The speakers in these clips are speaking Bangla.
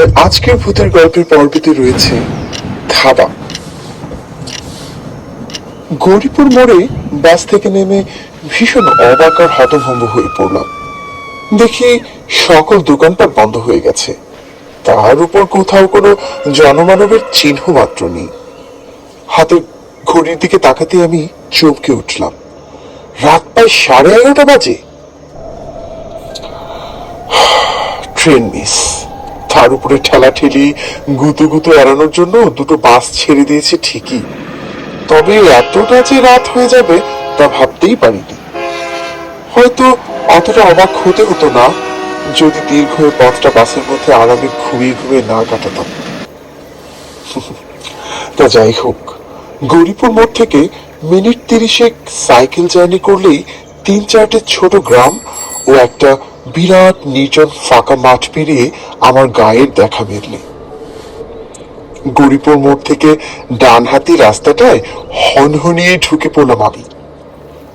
আজকের ভূতের গল্পের পর্বতে রয়েছে ধাবা। গৌরীপুর মোড়ে বাস থেকে নেমে ভীষণ অবাক আর হতভম্ব হয়ে পড়লাম। দেখি সকল দোকানপাট বন্ধ হয়ে গেছে। তার উপর কোথাও কোনো জনমানবের চিহ্ন মাত্র নেই। হাতে ঘড়ির দিকে তাকাতে আমি চমকে উঠলাম। রাত প্রায় সাড়ে এগারোটা বাজে। Train miss. তার উপরে ঠেলা ঠেলি গুতু গুতু এড়ানোর জন্য দুটো বাস ছেড়ে দিয়েছে ঠিকই। তবে এতটা যে রাত হয়ে যাবে তা ভাবতেই পারিনি। হয়তো অতটা অবাক হতে হতো না, যদি দীর্ঘ পথটা বাসের মধ্যে আরামে ঘুমিয়ে ঘুমিয়ে না কাটাতাম। তা যাই হোক, গৌরীপুর মোড় থেকে মিনিট তিরিশেক সাইকেল জার্নি করলেই তিন চারটে ছোট গ্রাম ও একটা বিরাট নির্জন ফাঁকা মাঠ পেরিয়ে আমার গায়ের দেখা মেরলে গৌরীপুর মোড় থেকে ডান হাতি রাস্তাটায় হনহনিয়ে ঢুকে পড়লাম আমি।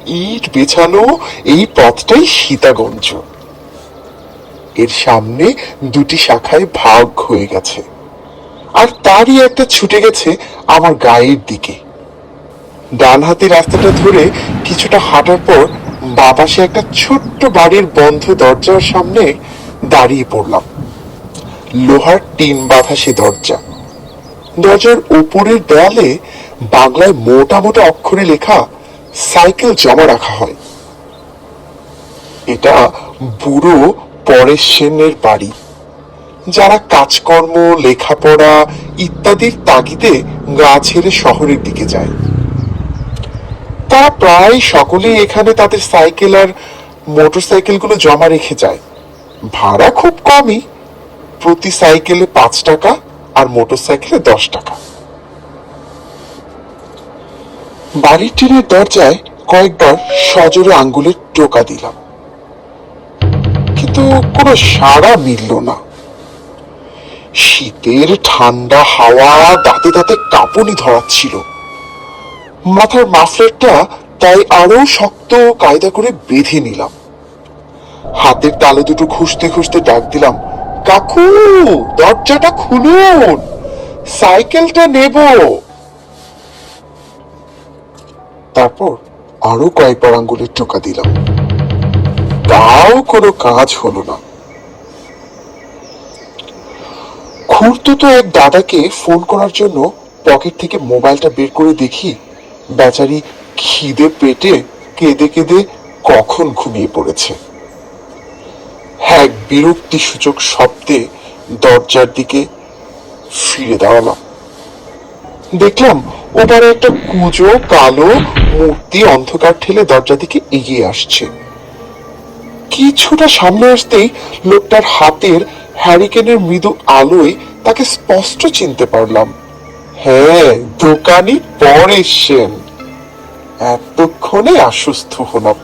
ইট বেছানো এই পথটাই সীতাগঞ্জ। এর সামনে দুটি শাখায় ভাগ হয়ে গেছে। আর তারই একটা ছুটে গেছে আমার গায়ের দিকে। ডান হাতি রাস্তাটা ধরে কিছুটা হাঁটার পর বাবাসে একটা ছোট্ট বাড়ির বন্ধ দরজার সামনে দাঁড়িয়ে পড়লাম। লোহার টিন বাঁধা সে দরজা। দরজার উপরের দেয়ালে বাংলায় মোটা মোটা অক্ষরে লেখা, সাইকেল জমা রাখা হয়। এটা বুড়ো পরেশ সেনের বাড়ি। যারা কাজকর্ম, লেখাপড়া ইত্যাদির তাগিদে গা ছেড়ে শহরের দিকে যায়। তারা প্রায় সকলেই এখানে তাদের সাইকেল আর মোটর সাইকেলগুলো জমা রেখে যায়। ভাড়া খুব কমই। প্রতি সাইকেলে পাঁচ টাকা আর মোটর সাইকেলে দশ টাকা। বাড়ির টিনের দরজায় কয়েকবার সজোরে আঙ্গুলের টোকা দিলাম। কিন্তু কোনো সাড়া মিলল না। শীতের ঠান্ডা হাওয়া দাঁতে দাঁতে কাঁপুনি ধরাচ্ছিল। মাথার মাফলারটা তাই আরও শক্ত কায়দা করে বেঁধে নিলাম। হাতের তালু দুটো খুঁজতে খুঁজতে ডাক দিলাম, কাকু, দরজাটা খুলুন, সাইকেলটা নেব। তারপর আরও কয়েকবার আঙ্গুলের টোকা দিলাম। তাও কোনো কাজ হলো না। খুঁড়তো তো এক দাদাকে ফোন করার জন্য পকেট থেকে মোবাইলটা বের করে দেখি বেচারি খিদে পেটে কেঁদে কেঁদে কখন ঘুমিয়ে পড়েছে। হ্যাঁ বিরক্তি সূচক শব্দে দরজার দিকে ফিরে দাঁড়ালাম দেখলাম ওপারে একটা কুজো, কালো মূর্তি অন্ধকার ঠেলে দরজা দিকে এগিয়ে আসছে। কিছুটা সামনে আসতেই লোকটার হাতের হ্যারিকেনের মৃদু আলোয় তাকে স্পষ্ট চিনতে পারলাম। হ্যাঁ দোকানি পরে সেন এতক্ষণে আশ্বস্ত হলাম।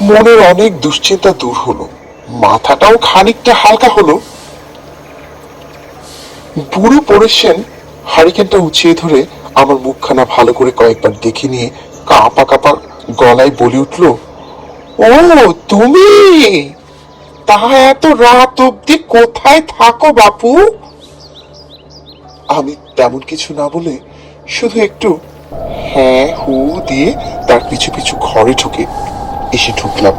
মনের অনেক দুশ্চিন্তা দূর হলো, মাথাটাও খানিকটা হালকা হলো। বুড়ো পড়েছেন হারিকেনটা উঁচিয়ে ধরে আমার মুখখানা ভালো করে কয়েকবার দেখে নিয়ে কাঁপা কাঁপা গলায় বলে উঠল, ও, তুমি? তা এত রাত অব্দি কোথায় থাকো বাপু? আমি তেমন কিছু না বলে শুধু একটু হ্যাঁ হু দিয়ে তার পিছু পিছু ঘরে ঢুকে এসে ঢুকলাম।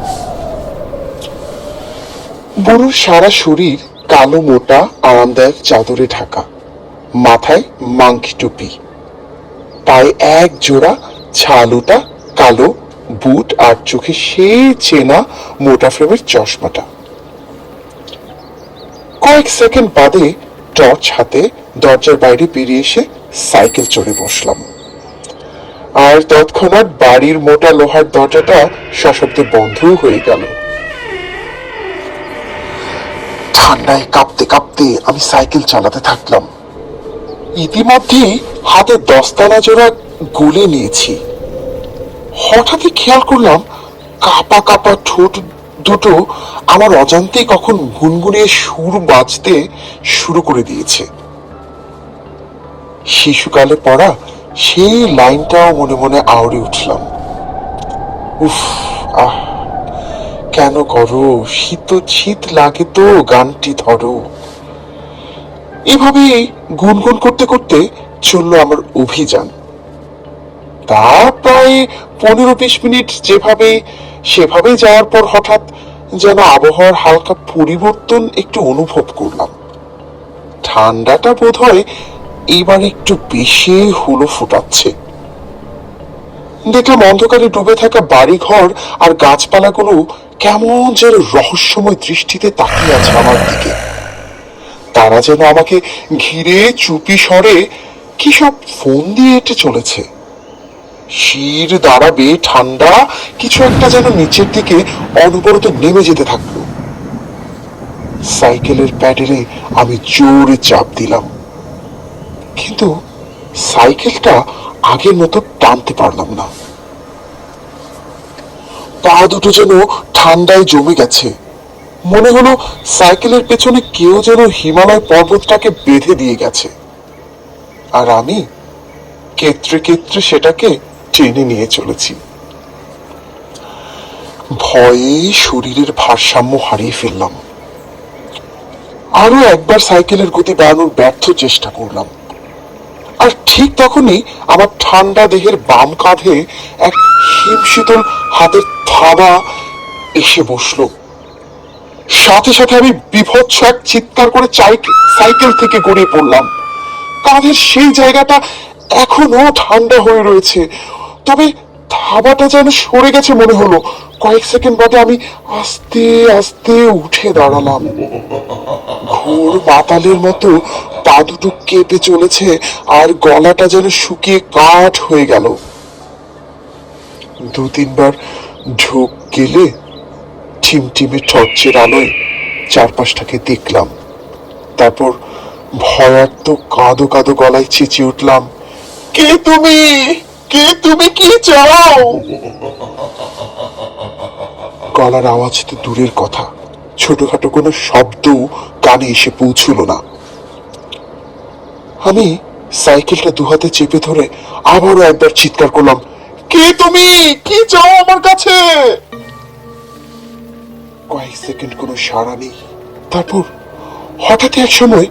বুড়োর সারা শরীর কালো, মোটা, আরামদায়ক চাদরে ঢাকা, মাথায় মাংকি টুপি, পায়ে এক জোড়া ছালুটা কালো বুট আর চোখে সেই চেনা মোটা ফ্রেমের চশমাটা। কয়েক সেকেন্ড বাদে টর্চ হাতে দরজার বাইরে বেরিয়ে এসে সাইকেল চড়ে বসলাম। আর তৎক্ষণাৎ বাড়ির মোটা লোহার দরজাটা সশব্দে বন্ধও হয়ে গেল। ঠান্ডায় কাঁপতে কাঁপতে আমি সাইকেল চালাতে থাকলাম। ইতিমধ্যেই হাতে দস্তানা জোড়া গুলে নিয়েছি। হঠাৎই খেয়াল করলাম কাপা কাপা ঠোঁট দুটো আমার অজান্তেই কখন গুনগুনিয়ে সুর বাজতে শুরু করে দিয়েছে। শিশুকালে পড়া সেই লাইনটাও মনে মনে আওড়ে উঠলাম। উফ, আহ, কেন করো? শীত শীত লাগে তো, গানটি ধরো। এভাবেই গুনগুন করতে করতে চলল আমার অভিযান। তা প্রায় পনেরো বিশ মিনিট যেভাবে সেভাবে যাওয়ার পর হঠাৎ যেন আবহাওয়ার হালকা পরিবর্তন একটু অনুভব করলাম। ঠান্ডাটা বোধ হয় এবার একটু বেশি হুলো ফুটাচ্ছে। দেখলাম অন্ধকারে ডুবে থাকা বাড়িঘর আর গাছপালাগুলো কেমন যেন রহস্যময় দৃষ্টিতে তাকিয়ে আছে আমার দিকে। তারা যেন আমাকে ঘিরে চুপি সরে কি সব ফোন দিয়ে এটে চলেছে। শির দাঁড়াবে ঠান্ডা, কিছু একটা যেন নিচের দিকে অনবরত নেমে যেতে থাকল। সাইকেলের প্যাডেলে আমি জোরে চাপ দিলাম। কিন্তু সাইকেলটা আগের মতো টানতে পারলাম না। পা দুটো যেন ঠান্ডায় জমে গেছে। মনে হলো সাইকেলের পেছনে কেউ যেন হিমালয় পর্বতটাকে বেঁধে দিয়ে গেছে। আর আমি কেত্রে কেত্রে সেটাকে টেনে নিয়ে চলেছি। ভয়ে শরীরের ভারসাম্য হারিয়ে ফেললাম। আরও একবার সাইকেলের গতি বাড়ানোর ব্যর্থ চেষ্টা করলাম। আর ঠিক তখনই আমার ঠান্ডা দেহের বাম কাঁধে এক হিমশীতল হাতের থাবা এসে বসল। সাথে সাথে আমি বিভৎস এক চিৎকার করে সাইকেল থেকে গড়িয়ে পড়লাম। কাঁধের সেই জায়গাটা এখনও ঠান্ডা হয়ে রয়েছে। তবে থাবাটা যেন সরে গেছে মনে হলো। কয়েক সেকেন্ড বাদে আমি আস্তে আস্তে উঠে দাঁড়ালাম। ঘোর মাতালের মতো পা দুটো কেঁপে চলেছে আর গলাটা যেন শুকিয়ে কাঠ হয়ে গেল। দু তিনবার ঢোক গেলে টিমটিমে টর্চের আলোয় চারপাশটাকে দেখলাম। তারপর ভয়ার্ত কাঁদো কাঁদো গলায় চেঁচিয়ে উঠলাম, কে তুমি? কে তুমি কি চাও? গলার আওয়াজ তো দূরের কথা। ছোটখাটো কোনো শব্দ কানে এসে পৌঁছল না। আমি সাইকেলটা দুহাতে চেপে ধরে আবারও একবার চিৎকার করলাম, কে তুমি? কি চাও আমার কাছে? কয়েক সেকেন্ড কোনো সাড়া নেই। তারপর হঠাৎ এক সময়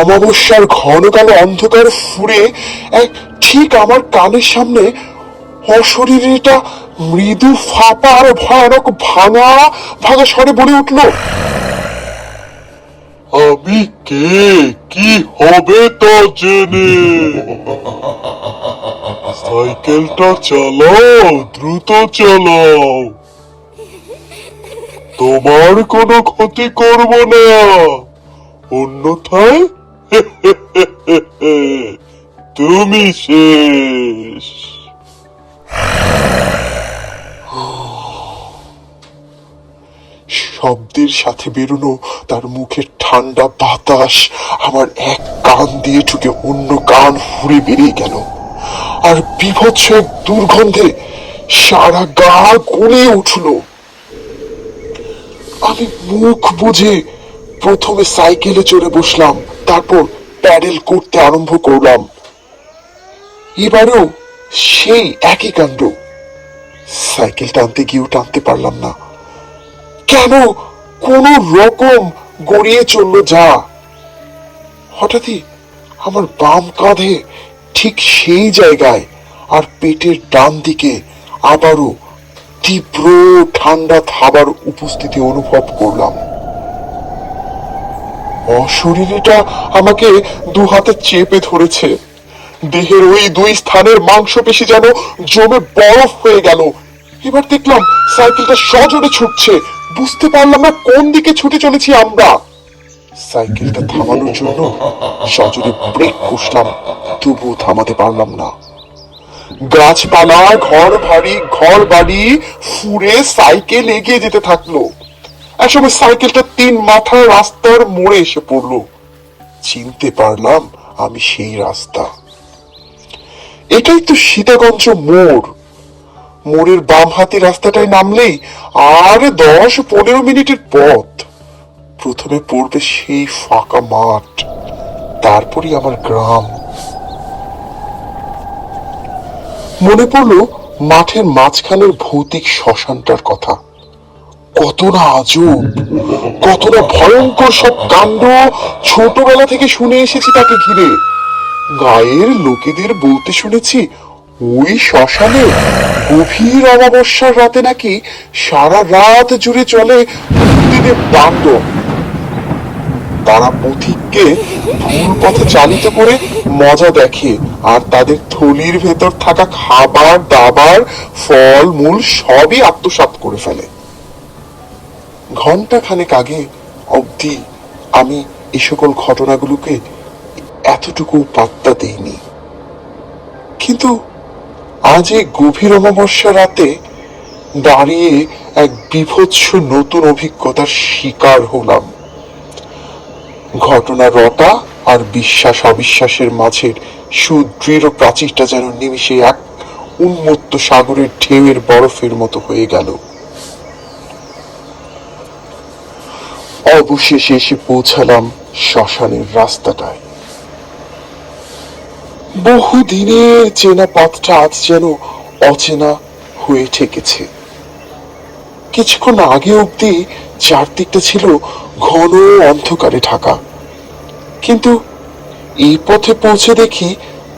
অমাবস্যার ঘন কালো অন্ধকার ফুরে এক ঠিক আমার কানের সামনে অশরীরীটা মৃদু ফাঁপা আর ভয়ানক ভাঙা ভাঙা স্বরে বলে উঠল, আমি কে? কি হবে তা জেনে? সাইকেলটা চালাও, দ্রুত চালাও। তোমার কোনো ক্ষতি করব না। অন্যথায়? শেষ শব্দের সাথে বেরোনো তার মুখের ঠান্ডা বাতাস আমার এক কান দিয়ে ঢুকে অন্য কান ফুরে বেরিয়ে গেল। আর বিভৎস দুর্গন্ধে সারা গা গলে উঠল। আমি মুখ বুঝে প্রথমে সাইকেলে চড়ে বসলাম, তারপর প্যাডেল করতে আরম্ভ করলাম। এবারেও সেই একই কাণ্ড। সাইকেল টানতে গিয়েও টানতে পারলাম না। কেন কোন রকম গড়িয়ে চলল যা? হঠাৎই আমার বাম কাঁধে ঠিক সেই জায়গায় আর পেটের ডান দিকে আবারও তীব্র ঠান্ডা থাবার উপস্থিতি অনুভব করলাম। অশরীরীটা আমাকে দু হাতে চেপে ধরেছে। দেহের ওই দুই স্থানের মাংসপেশি যেন জমে বরফ হয়ে গেল। এবার দেখলাম সাইকেলটা সজোরে ছুটছে। বুঝতে পারলাম না কোন দিকে ছুটে চলেছি আমরা। সাইকেলটা থামানোর জন্য সজোরে ব্রেক কষলাম, তবুও থামাতে পারলাম না। গাছপালা, ঘর বাড়ি ঘর বাড়ি ফুরে সাইকেল এগিয়ে যেতে থাকল। একসময় সাইকেলটা তিন মাথার রাস্তার মোড়ে এসে পড়ল। চিনতে পারলাম আমি সেই রাস্তা। এটাই তো সীতাগঞ্জ মোড়। মোড়ের বাম হাতি রাস্তাটায় নামলেই আর দশ পনেরো মিনিটের পথ। প্রথমে পড়বে সেই ফাঁকা মাঠ, তারপরই আমার গ্রাম। মনে পড়ল মাঠের মাঝখানের ভৌতিক শ্মশানটার কথা। কত না আজব কত না ভয়ঙ্কর সব কাণ্ড ছোটবেলা থেকে শুনে এসেছি তাকে ঘিরে। গায়ের লোকেদের বলতে শুনেছি ওই শ্মশানে গভীর অমাবস্যার রাতে নাকি সারা রাত জুড়ে চলে ভূতদের তাণ্ডব তারা পথিককে ভুল পথে চালিত করে মজা দেখে আর তাদের থলির ভেতর থাকা খাবার, দাবার, ফল, মূল সবই আত্মসাৎ করে ফেলে। ঘণ্টা খানেক আগে অবধি আমি এই সকল ঘটনাগুলোকে এতটুকু পাত্তা দেইনি। কিন্তু আজ এই গভীর অমাবস্যা রাতে দাঁড়িয়ে এক বিভৎস নতুন অভিজ্ঞতার শিকার হলাম। ঘটনা রটা আর বিশ্বাস অবিশ্বাসের মাঝের সুদৃঢ় প্রাচীরটা যেন নিমিষে এক উন্মত্ত সাগরের ঢেউয়ের বরফের মতো হয়ে গেল। অবশেষে এসে পৌঁছালাম শ্মশানের রাস্তাটায়। বহুদিনের চেনা পথটা আজ যেন অচেনা হয়ে ঠেকেছে। কিছুক্ষণ আগে অব্দি চারদিকটা ছিল ঘন অন্ধকারে ঢাকা। কিন্তু এই পথে পৌঁছে দেখি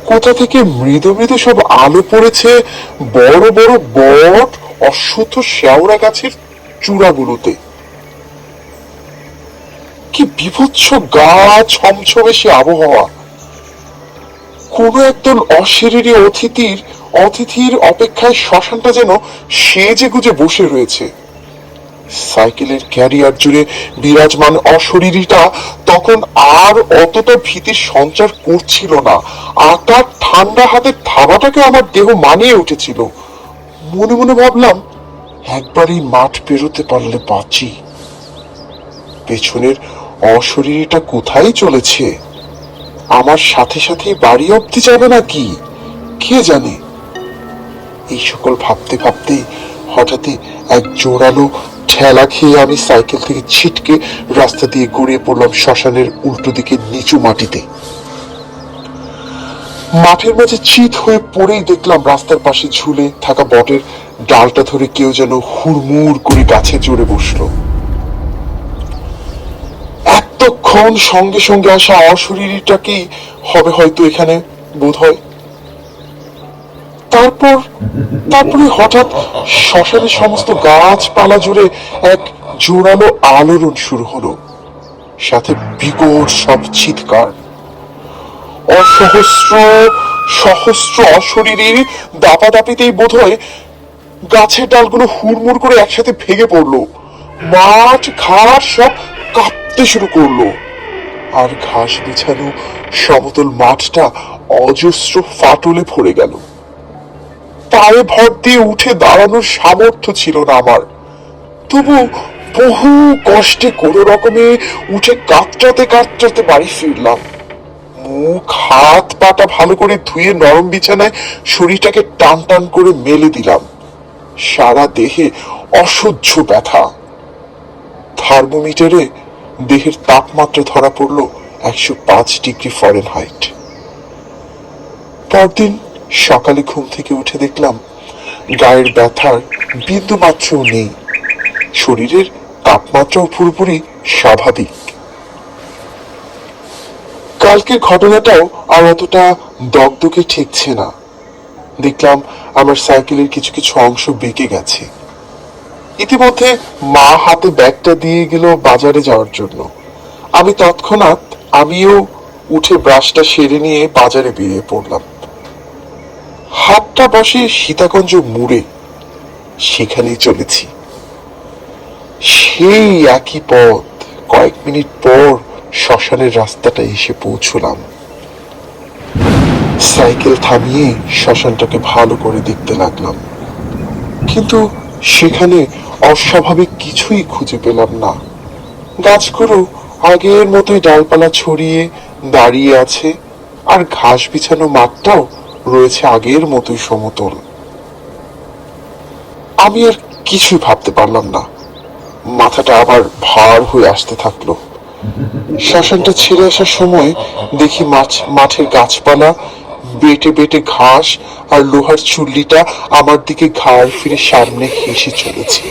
কোথা থেকে মৃদু মৃদু সব আলো পড়েছে বড় বড় বট অশ্বত্থ শেওড়া গাছের চূড়াগুলোতে। কি বিভৎস গা, ছমছমে সে আবহাওয়া। কোনো একদল অশরীরী অতিথির অতিথির অপেক্ষায় শ্মশানটা যেন সেজে গুজে বসে রয়েছে। সাইকেলের ক্যারিয়ার জুড়ে বিরাজমান অশরীরীটা তখন আর অতটা ভীতির সঞ্চার করছিল না আকার ঠান্ডা হাতের থাবাটাকে আমার দেহ মানিয়ে উঠেছিল। মনে মনে ভাবলাম, একবারই মাঠ পেরোতে পারলে বাঁচি। পেছনের অশরীরীটা কোথায় চলেছে? আমার সাথে সাথে বাড়ি অবধি যাবে নাকি? কে জানে? এই সকল ভাবতে ভাবতে হঠাৎই এক জোরালো ঠেলা খেয়ে আমি সাইকেল থেকে ছিটকে রাস্তা দিয়ে গড়িয়ে পড়লাম শ্মশানের উল্টো দিকে নিচু মাটিতে। মাঠের মাঝে চিত হয়ে পড়েই দেখলাম রাস্তার পাশে ঝুলে থাকা বটের ডালটা ধরে কেউ যেন হুড়মুড় করে গাছে জোরে বসল। এতক্ষণ সঙ্গে সঙ্গে আসা অশরীরটাকেই হবে হয়তো এখানে বোধ হয় তারপর, তারপরে হঠাৎ শ্মশানের সমস্ত গাছপালা জুড়ে এক জোরালো আলোড়ন শুরু হলো, সাথে বিকট সব চিৎকার। অসহস্র, সহস্র অশরীরীর দাপাদাপিতেই বোধ হয় গাছের ডালগুলো হুড়মুড় করে একসাথে ভেঙে পড়ল। মাঠ ঘাস সব কাঁপতে শুরু করল। আর ঘাস বিছানো সমতল মাঠটা অজস্র ফাটলে ভরে গেল। পায়ে ভর দিয়ে উঠে দাঁড়ানোর সামর্থ্য ছিল না আমার। তবু বহু কষ্টে কোনো রকমে উঠে কাতরাতে কাতরাতে বাড়ি ফিরলাম। মুখ, হাত, পাটা ভালো করে ধুয়ে নরম বিছানায় শরীরটাকে টান টান করে মেলে দিলাম। সারা দেহে অসহ্য ব্যথা। থার্মোমিটারে দেহের তাপমাত্রা ধরা পড়ল একশো পাঁচ ডিগ্রি ফরেন হাইট পরদিন সকালে ঘুম থেকে উঠে দেখলাম গায়ের ব্যথার বিন্দু মাত্রও নেই। শরীরের তাপমাত্রাও পুরোপুরি স্বাভাবিক। কালকের ঘটনাটাও আর অতটা দগদগে ঠেকছে না। দেখলাম আমার সাইকেলের কিছু কিছু অংশ বেঁকে গেছে। ইতিমধ্যে মা হাতে ব্যাগটা দিয়ে গেল বাজারে যাওয়ার জন্য। আমি তৎক্ষণাৎ আমিও উঠে ব্রাশটা সেরে নিয়ে বাজারে বেরিয়ে পড়লাম। হাতটা বসে সীতাকুঞ্জ মুড়ে সেখানেই চলেছি। সেই একই পথ, কয়েক মিনিট পর শ্মশানের রাস্তাটা এসে পৌঁছলাম। সাইকেল থামিয়ে শ্মশানটাকে ভালো করে দেখতে লাগলাম। কিন্তু সেখানে অস্বাভাবিক কিছুই খুঁজে পেলাম না। গাছগুলো আগের মতোই ডালপালা ছড়িয়ে দাঁড়িয়ে আছে, আর ঘাস বিছানো মাঠটাও রয়েছে আগের মতোই সমতল। আমি আর কিছুই ভাবতে পারলাম না। মাথাটা আবার ভার হয়ে আসতে থাকল। শ্মশানটা ছেড়ে আসার সময় দেখি মাছ, মাঠের গাছপালা, বেটে বেটে ঘাস আর লোহার চুল্লিটা আমার দিকে ঘাড় ফিরে সামনে হেসে চলেছে।